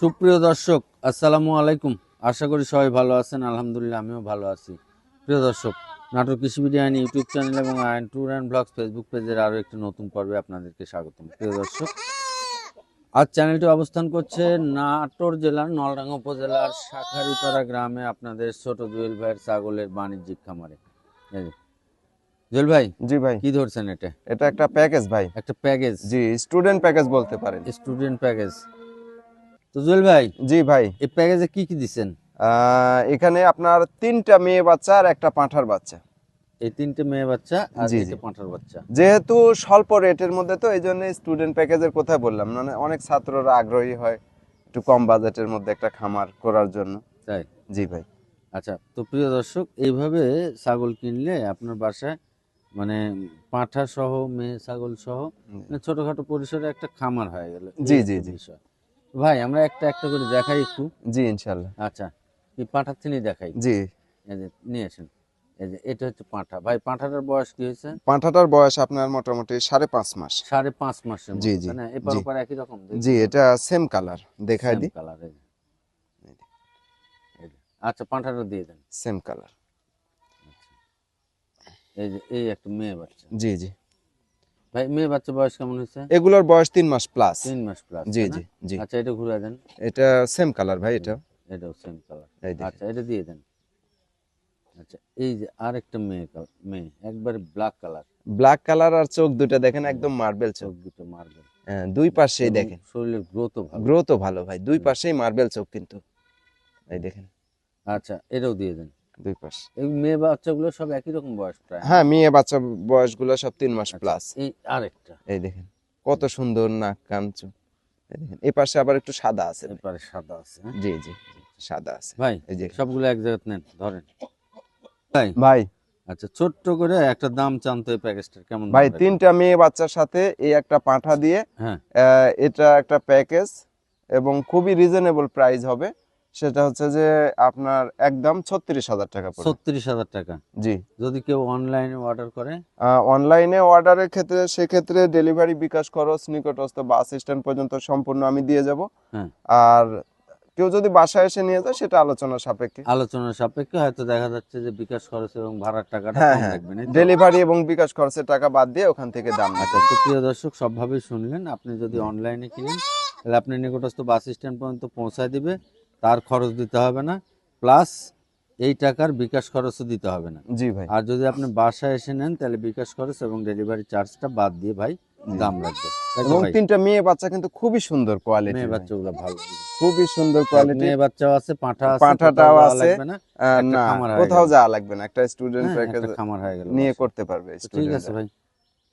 সুপ্রিয় দর্শক আসসালামু আলাইকুম। আশা করি সবাই ভালো আছেন আলহামদুলিল্লাহ আমিও ভালো আছি। প্রিয় দর্শক নাটক কৃষি বিরিয়ানি ইউটিউব চ্যানেল এবং আইন ট্যুর অ্যান্ড ব্লগস ফেসবুক পেজের আরও একটি নতুন পর্বে আপনাদেরকে স্বাগতম। প্রিয় দর্শক আজ চ্যানেলটি অবস্থান করছে নাটোর জেলার নলডাঙ্গা উপজেলার শাখারিপাড়া গ্রামে আপনাদের ছোট জুয়েল ভাইয়ের ছাগলের বাণিজ্যিক খামারে। জুয়েল ভাই জি ভাই। কি ধরছেন এটা? এটা একটা প্যাকেজ ভাই। একটা প্যাকেজ। জি স্টুডেন্ট প্যাকেজ বলতে পারেন। Student package. তো জুয়েল ভাই জি ভাই। এই প্যাকেজে কি কি দিচ্ছেন এখানে আপনার তিনটা মেয়ে বাচ্চা আর একটা পাঁঠার বাচ্চা। এই তিনটে মেয়ে বাচ্চা আর। পাঁঠার বাচ্চা। যেহেতু স্বল্প রেটের মধ্যে তো এই জন্য স্টুডেন্ট প্যাকেজের কথা বললাম মানে অনেক ছাত্ররা আগ্রহী হয় একটু কম বাজেটের মধ্যে একটা খামার করার জন্য। তাই? জি ভাই। আচ্ছা তো প্রিয় দর্শক এইভাবে ছাগল কিনলে আপনার বাসায় মানে পাঁঠা সহ মেয়ে ছাগল সহ মানে ছোটখাটো পরিসরে একটা খামার হয়ে গেল। জি, জি, জি। বিষয়। ভাই আমরা একটা একটা করে দেখাই একটু। জি ইনশাল্লাহ আচ্ছা এই পাঁঠার থেকে দেখাই। জি। এই যে নিয়ে আসেন। এই যে এটা হচ্ছে পাঁঠা। ভাই পাঁঠাটার বয়স কি হয়েছে? পাঁঠাটার বয়স আপনার মোটামুটি সাড়ে পাঁচ মাস। সাড়ে পাঁচ মতো, জি, জি, জি। ওপার একই রকম। জি এটা সেম কালার দেখাই দিই যে। আচ্ছা পাঁঠাটা দিয়ে দেন। সেম কালার এই যে এই একটা মেয়ে বাচ্চা। জি জি। ভাই মেয়ে বাচ্চা বয়স কেমন হয়েছে? এগুলোর বয়স তিন মাস প্লাস তিন মাস প্লাস জি জি জি। আচ্ছা এটা ঘুরে দেন। এটা সেম কালার ভাই এটা। এটাও সেম কালার আচ্ছা এটা দিয়ে দেন। আচ্ছা এই যে আর একটা মেয়ে মেয়ে একবারে ব্ল্যাক কালার ব্ল্যাক কালার আর চোখ দুটো দেখেন একদম মার্বেল চোখ। চোখ দুটো মার্বেল হ্যাঁ, দুই পাশেই দেখেন। শরীরের গ্রোথও ভালো। গ্রোথও ভালো ভাই দুই পাশেই মার্বেল চোখ কিন্তু। এই দেখেন। আচ্ছা এটাও দিয়ে দেন। দুই পাশ। এই মেয়ে বাচ্চাগুলো সব একই রকম বয়স প্রায়? হ্যাঁ মেয়ে বাচ্চা বয়সগুলো সব তিন মাস আচ্ছা, প্লাস এই আরেকটা। এই দেখেন কত সুন্দর নাক কান এই দেখেন এই পাশে আবার একটু সাদা আছে ভাই। এরপরে সাদা আছে হ্যাঁ? জি জি সাদা আছে। ভাই এই যে সবগুলো এক জায়গায় নেন ধরেন। ভাই। ভাই। আচ্ছা ছোট্ট করে একটা দাম চান তো এই প্যাকেজটার কেমন ভাই তিনটা মেয়ে বাচ্চার সাথে এই একটা পাঁঠা দিয়ে হ্যাঁ। এটা একটা প্যাকেজ এবং খুবই রিজনেবল প্রাইস হবে। সেটা হচ্ছে যে আপনার একদম ছত্রিশ হাজার টাকা ছত্রিশ হাজার টাকা। জি। যদি কেউ অনলাইনে অর্ডার করে? অনলাইনে অর্ডারের ক্ষেত্রে সেক্ষেত্রে ডেলিভারি বিকাশ খরচ নিকটস্থ বাস স্ট্যান্ড পর্যন্ত সম্পূর্ণ আমি দিয়ে যাব। হ্যাঁ। আর কেউ যদি বাসায় এসে নিয়ে যায় সেটা আলোচনা সাপেক্ষে। আলোচনার সাপেক্ষে হয়তো দেখা যাচ্ছে যে বিকাশ খরচ এবং ভাড়ার টাকাটা হ্যাঁ, হ্যাঁ। লাগবে না ডেলিভারি এবং বিকাশ খরচের টাকা বাদ দিয়ে ওখান থেকে দাম আচ্ছা তো প্রিয় দর্শক সবভাবেই শুনলেন। আপনি যদি অনলাইনে কিনেন তাহলে আপনি নিকটস্থ বাস স্ট্যান্ড পর্যন্ত পৌঁছায় দিবে। তার খরচ দিতে হবে না প্লাস এই টাকার বিকাশ খরচও দিতে হবে না। জি ভাই। আর যদি আপনি বাসায় এসে নেন তাহলে বিকাশ খরচ এবং ডেলিভারি চার্জটা বাদ দিয়ে ভাই দাম লাগবে। এবং তিনটা মেয়ে বাচ্চা কিন্তু খুবই সুন্দর কোয়ালিটি মেয়ে বাচ্চাগুলো ভালো। খুবই সুন্দর কোয়ালিটি মেয়ে বাচ্চাও আছে পাঁঠা আছে পাঁঠাটাও আছে। না কোথাও যাওয়া লাগবে না একটা স্টুডেন্ট প্যাকেজ খামার হয়ে গেল নিয়ে করতে পারবে ঠিক আছে ভাই।